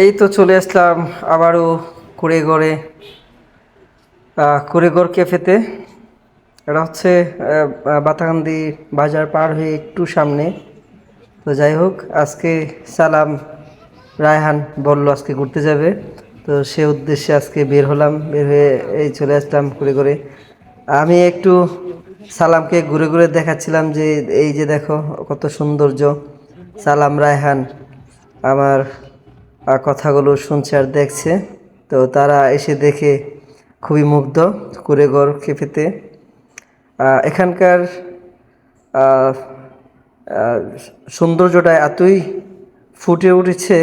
এই তো চলে আসলাম আবারও কুড়েগড়ে কুড়েগড় ক্যাফেতে। এটা হচ্ছে বাতাকান্দি বাজার পার হয়ে একটু সামনে। তো যাই হোক, আজকে সালাম রায়হান বলল আজকে ঘুরতে যাবে। তো সে উদ্দেশ্যে আজকে বের হলাম, বের হয়ে এই চলে আসলাম ঘুরে ঘুরে আমি একটু সালামকে ঘুরে ঘুরে দেখাচ্ছিলাম যে, এই যে দেখো, কত সৌন্দর্য। সালাম রায়হান, আমার কথাগুলো শুনছে আর দেখছে। তো তারা এসে দেখে খুবই মুগ্ধ কুড়েগড় কেফেতে আহ, এখানকার সৌন্দর্যটা এতই ফুটে উঠেছে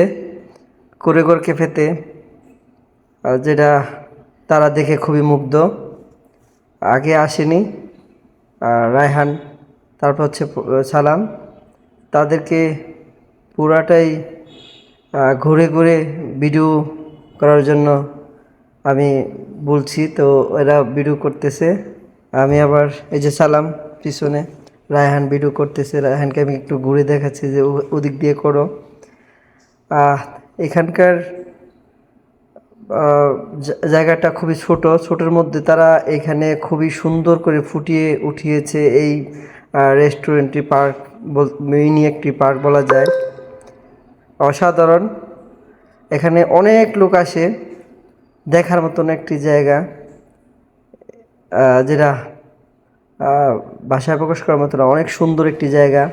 কুড়েগড় ক্যাফেতে যেটা তারা দেখে খুবই মুগ্ধ। আগে আসেনি রায়হান তারপর হচ্ছে সালাম। তাদেরকে পুরাটাই ঘুরে ঘুরে ভিডিও করার জন্য আমি বলছি, তো এরা ভিডিও করতেছে। আমি আবার এই যে সালাম পিছনে, রায়হান ভিডিও করতেছে। রায়হানকে আমি একটু ঘুরে দেখাচ্ছি যে ওদিক দিয়ে করো। এখানকার জায়গাটা খুবই ছোট। ছোটোর মধ্যে তারা এখানে খুবই সুন্দর করে ফুটিয়ে উঠিয়েছে। এই রেস্টুরেন্টটি পার্ক মিনি একটি পার্ক বলা যায়। অসাধারণ। এখানে অনেক লোক আসে, দেখার মতন একটি জায়গা যেটা ভাষায় প্রকাশ করার মতো না অনেক সুন্দর একটি জায়গা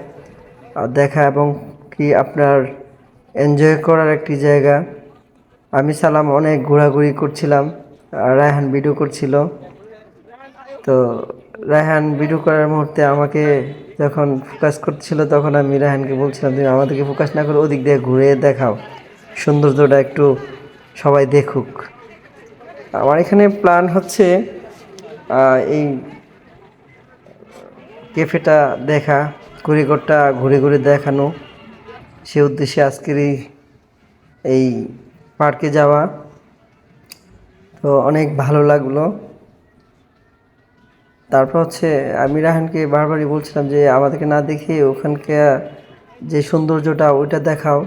দেখা এবং কি আপনার এনজয় করার একটি জায়গা। আমি সালাম অনেক ঘোরাঘুরি করছিলাম রায়হান ভিডিও করছিল। তো রায়হান ভিডিও করার মুহূর্তে আমাকে যখন ফোকাস করছিল তখন আমি রায়হানকে বলছিলাম, তুমি আমাদেরকে ফোকাস না করে ওদিক দিয়ে ঘুরে দেখাও। সৌন্দর্যটা একটু সবাই দেখুক। আমার এখানে প্ল্যান হচ্ছে এই ক্যাফেটা দেখা কুড়িগড়টা ঘুরে ঘুরে দেখানো। সে উদ্দেশ্যে আজকের এই এই পার্কে যাওয়া। তো অনেক ভালো লাগল। তারপর হচ্ছে আমি রাহানকে বারবারই বলছিলাম যে আমাদেরকে না দেখে ওখানকার যে সৌন্দর্যটা ওইটা দেখাও।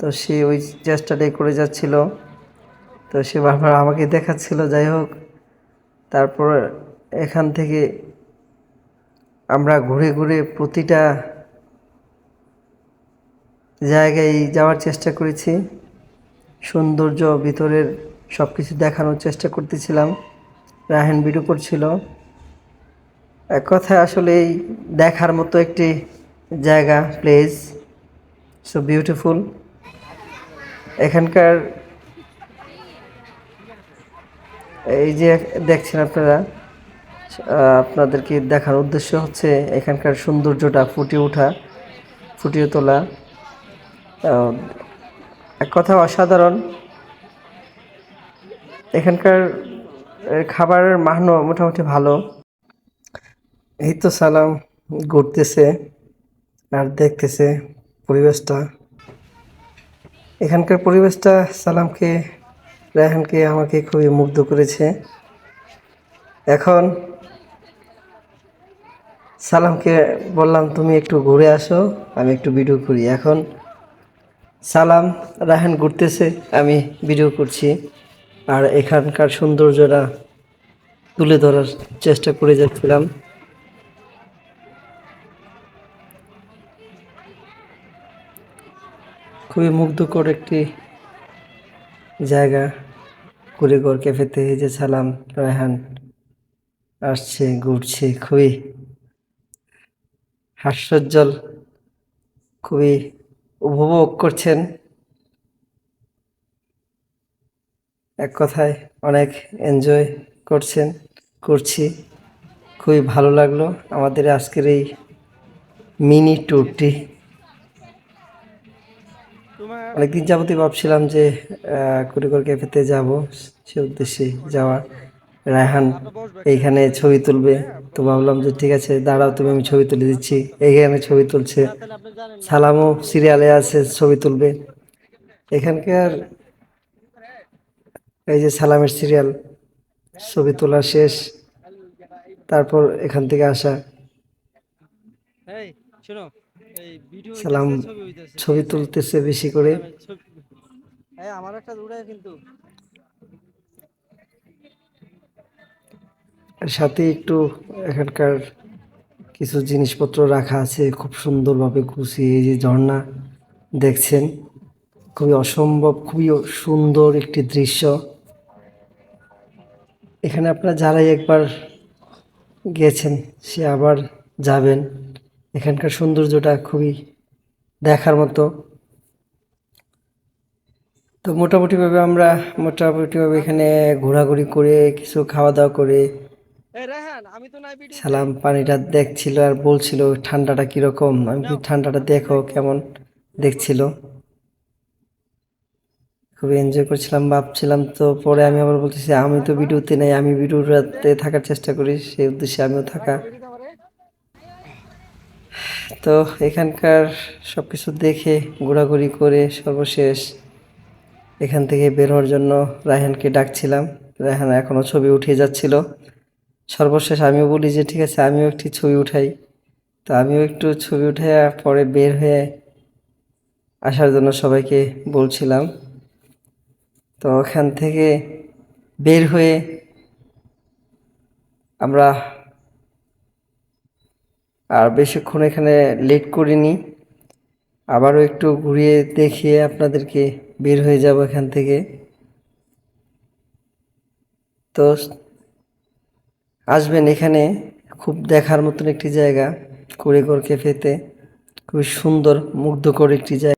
তো সে ওই চেষ্টাটাই করে যাচ্ছিল। তো সে বারবার আমাকে দেখাচ্ছিল, যাই হোক। তারপর এখান থেকে আমরা ঘুরে ঘুরে প্রতিটা জায়গায় যাওয়ার চেষ্টা করেছি। সৌন্দর্য ভিতরের সব কিছু দেখানোর চেষ্টা করতেছিলাম। রাহেন ভিডিও করছিল এক কথায় আসলে দেখার মতো একটি জায়গা প্লেস সো বিউটিফুল এখানকার এই যে দেখছেন আপনারা আপনাদেরকে দেখার উদ্দেশ্য হচ্ছে এখানকার সৌন্দর্যটা ফুটিয়ে ওঠা ফুটিয়ে তোলা। এক কথা অসাধারণ। এখানকার খাবারের মানও মোটামুটি ভালো। এই তো সালাম, ঘুরতেছে আর দেখতেছে পরিবেশটা। এখানকার পরিবেশটা সালামকে রায়হানকে আমাকে খুবই মুগ্ধ করেছে। এখন সালামকে বললাম, তুমি একটু ঘুরে আসো, আমি একটু ভিডিও করি। এখন সালাম, রাহান ঘুরতেছে, আমি ভিডিও করছি। আর এখানকার সৌন্দর্যটা তুলে ধরার চেষ্টা করে যাচ্ছিলাম। খুবই মুগ্ধকর একটি জায়গা। কুড়িগড় ক্যাফেতে যে সালাম, রায়হান আসছে, ঘুরছে, খুবই হাস্যজ্জ্বল, খুবই উপভোগ করছেন। এক কথায় অনেক এনজয় করছেন, করছি। খুবই ভালো লাগল আমাদের আজকের এই মিনি ট্যুরটি অনেকদিন যাবতই ভাবছিলাম যে কুড়িগড় ক্যাফেতে যাব, সে উদ্দেশ্যে যাওয়া। রায়হান এইখানে ছবি তুলবে। তো ভাবলাম যে, ঠিক আছে, দাঁড়াও, তুমি আমি ছবি তুলে দিচ্ছি। এইখানে ছবি তুলছে। সালামও সিরিয়ালে আছে, ছবি তুলবে। এখানকার এই যে সালামের সিরিয়াল, ছবি তোলা শেষ। তারপর এখান থেকে আসা। শোনো। সালাম ছবি তুলতেছে বেশি করে। ছবি আমার একটা দূরে কিন্তু। সাথে একটু এখানকার কিছু জিনিসপত্র রাখা আছে খুব সুন্দরভাবে গুছিয়ে এই যে ঝর্ণা দেখছেন। খুবই অসম্ভব খুবই সুন্দর একটি দৃশ্য। এখানে আপনারা যারাই একবার গেছেন সে আবার যাবেন। এখানকার সৌন্দর্যটা খুবই দেখার মতো। তো মোটামুটিভাবে আমরা মোটামুটিভাবে এখানে ঘোরাঘুরি করে কিছু খাওয়া দাওয়া করে আমি তো সালাম পানিটা দেখছিল আর বলছিল ঠান্ডাটা কীরকম? আমি ঠান্ডাটা দেখো কেমন দেখছিল। খুবই এনজয় করছিলাম ভাবছিলাম তো পরে আমি আবার বলতেছি আমি তো ভিডিওতে নেই আমি ভিডিওতে থাকার চেষ্টা করি সেই উদ্দেশ্যে আমিও থাকা। তো এখানকার সব কিছু দেখে, ঘোরাঘুরি করে সর্বশেষ এখান থেকে বের হওয়ার জন্য রায়হানকে ডাকছিলাম। রায়হান এখনও ছবি উঠিয়ে যাচ্ছিল। সর্বশেষ আমিও বলি যে, ঠিক আছে, আমিও একটি ছবি উঠাই। তো আমিও একটু ছবি উঠে পরে বের হয়ে আসার জন্য সবাইকে বলছিলাম। তো ওখান থেকে বের হয়ে আমরা আর বেশিক্ষণ এখানে লেট করিনি। আবারও একটু ঘুরিয়ে দেখিয়ে আপনাদেরকে বের হয়ে যাব এখান থেকে। তো আসবেন এখানে, খুব দেখার মতন একটি জায়গা কুড়িগড় ক্যাফেতে। খুবই সুন্দর, মুগ্ধকর একটি জায়গা।